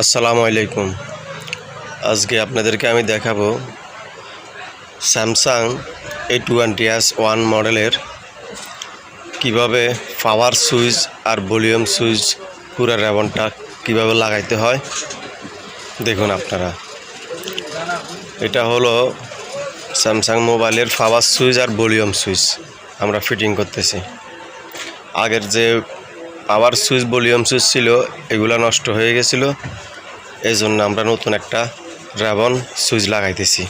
আসসালামু আলাইকুম। আজকে আপনাদেরকে আমি দেখাবো Samsung A twenty S one মডেলের কীভাবে পাওয়ার সুইচ আর ভলিউম সুইচ পুরো রেবনটা কীভাবে লাগাইতে হয়, দেখুন আপনারা। এটা হলো স্যামসাং মোবাইলের পাওয়ার সুইচ আর ভলিউম সুইচ আমরা ফিটিং করতেছি। আগের যে পাওয়ার সুইচ, ভলিউম সুইচ ছিল, এগুলো নষ্ট হয়ে গেছিল। এই জন্য আমরা নতুন একটা র্যাবন সুইচ লাগাইতেছি।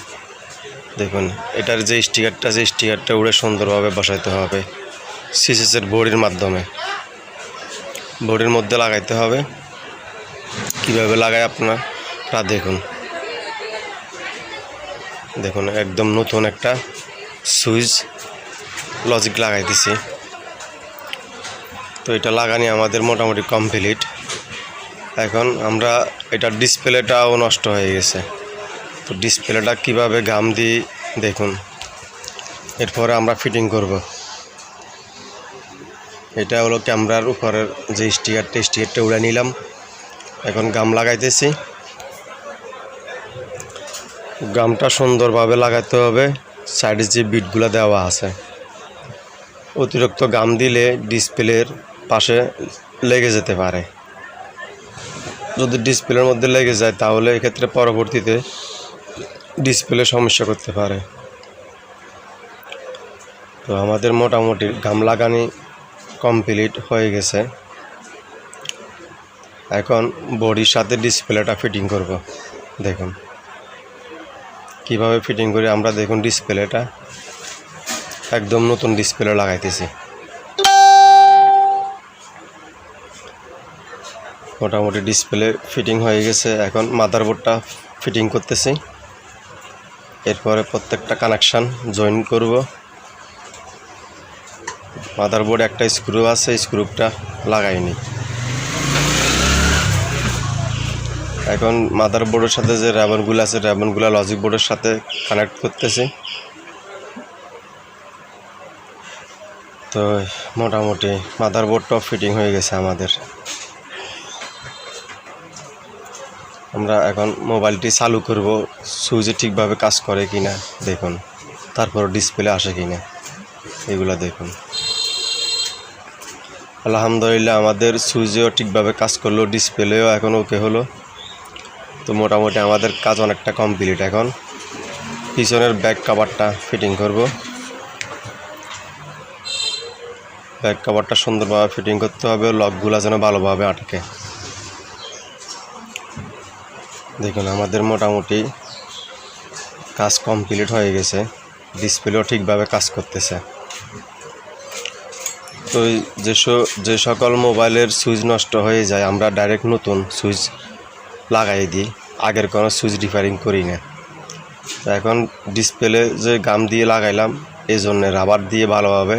দেখুন, এটার যে স্টিকারটা যে স্টিকারটা উড়ে সুন্দরভাবে বসাইতে হবে। সিসেসের বডির মাধ্যমে। বডির মধ্যে লাগাইতে হবে। কীভাবে লাগায় আপনারা দেখুন। দেখুন, একদম নতুন একটা সুইচ লজিক লাগাইতেছি। তো এটা লাগানি আমাদের মোটামুটি কমপ্লিট। এখন আমরা এটা ডিসপ্লেটাও নষ্ট হয়ে গেছে। তো ডিসপ্লেটা কীভাবে গাম দিই দেখুন। এরপরে আমরা ফিটিং করব। এটা হলো ক্যামেরার উপরের যে স্টিকারটা স্টিকারটা উড়ে নিলাম। এখন গাম লাগাইতেছি। গামটা সুন্দরভাবে লাগাতে হবে। সাইডে যে বিটগুলো দেওয়া আছে। অতিরিক্ত গাম দিলে ডিসপ্লের পাশে লেগে যেতে পারে। যদি ডিসপ্লের মধ্যে লেগে যায়, তাহলে এক্ষেত্রে পরবর্তীতে ডিসপ্লে সমস্যা করতে পারে। তো আমাদের মোটামুটি গাম লাগানি কমপ্লিট হয়ে গেছে। এখন বডির সাথে ডিসপ্লেটা ফিটিং করব। দেখুন। কীভাবে ফিটিং করি আমরা? দেখুন, ডিসপ্লেটা একদম নতুন ডিসপ্লে লাগাইতেছি। মোটামুটি ডিসপ্লে ফিটিং হয়ে গেছে। এখন মাদারবোর্ডটা ফিটিং করতেছি। এরপরে প্রত্যেকটা কানেকশান জয়েন করব। মাদারবোর্ড একটা স্ক্রু আছে স্ক্রুপটা লাগাইনি। এখন মাদারবোর্ডের সাথে যে র্যাবনগুলো আছে র্যাবনগুলো লজিক বোর্ডের সাথে কানেক্ট করতেছি। তো মোটামুটি মাদারবোর্ডটাও ফিটিং হয়ে গেছে আমাদের। আমরা এখন মোবাইলটি চালু করব, সুইচে ঠিকভাবে কাজ করে কি না দেখুন। তারপর ডিসপ্লে আসে কি না এগুলো দেখুন। আলহামদুলিল্লাহ, আমাদের সুইচেও ঠিকভাবে কাজ করল ডিসপ্লেও এখন ওকে হলো। তো মোটামুটি আমাদের কাজ অনেকটা কমপ্লিট এখন। পিছনের ব্যাক কাভারটা ফিটিং করব। ব্যাক কাভারটা সুন্দরভাবে ফিটিং করতে হবে লকগুলো যেন ভালোভাবে আটকে। দেখুন, আমাদের মোটামুটি কাজ কমপ্লিট হয়ে গেছে। ডিসপ্লেও ঠিকভাবে কাজ করতেছে। তো যে যে সকল মোবাইলের সুইচ নষ্ট হয়ে যায়, আমরা ডাইরেক্ট নতুন সুইচ লাগাই দিই। আগের কোনো সুইচ রিপেয়ারিং করি না। তো এখন ডিসপ্লে যে গাম দিয়ে লাগাইলাম এই জন্যে রাবার দিয়ে ভালোভাবে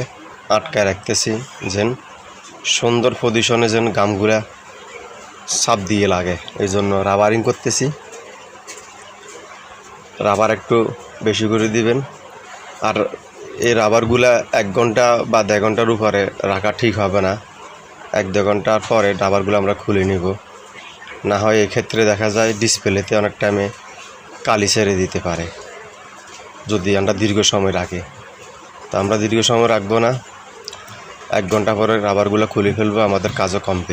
আটকায় রাখতেছি। যেন সুন্দর পজিশনে যেন গামগুলা সাপ দিয়ে লাগে, এই জন্য রাবারিং করতেছি। রাবার একটু বেশি করে দিবেন। আর এই রাবারগুলা এক ঘণ্টা বা দেড় ঘণ্টার উপরে রাখা ঠিক হবে না। এক দেড় ঘণ্টার পরে রাবারগুলো আমরা খুলে নিব। না হয় এক্ষেত্রে দেখা যায় ডিসপ্লেতে অনেক টাইমে কালি ছেড়ে দিতে পারে, যদি আমরা দীর্ঘ সময় রাখি। তো আমরা দীর্ঘ সময় রাখব না। এক ঘণ্টা পরে রাবারগুলো খুলে ফেলব, আমাদের কাজও কমপ্লিট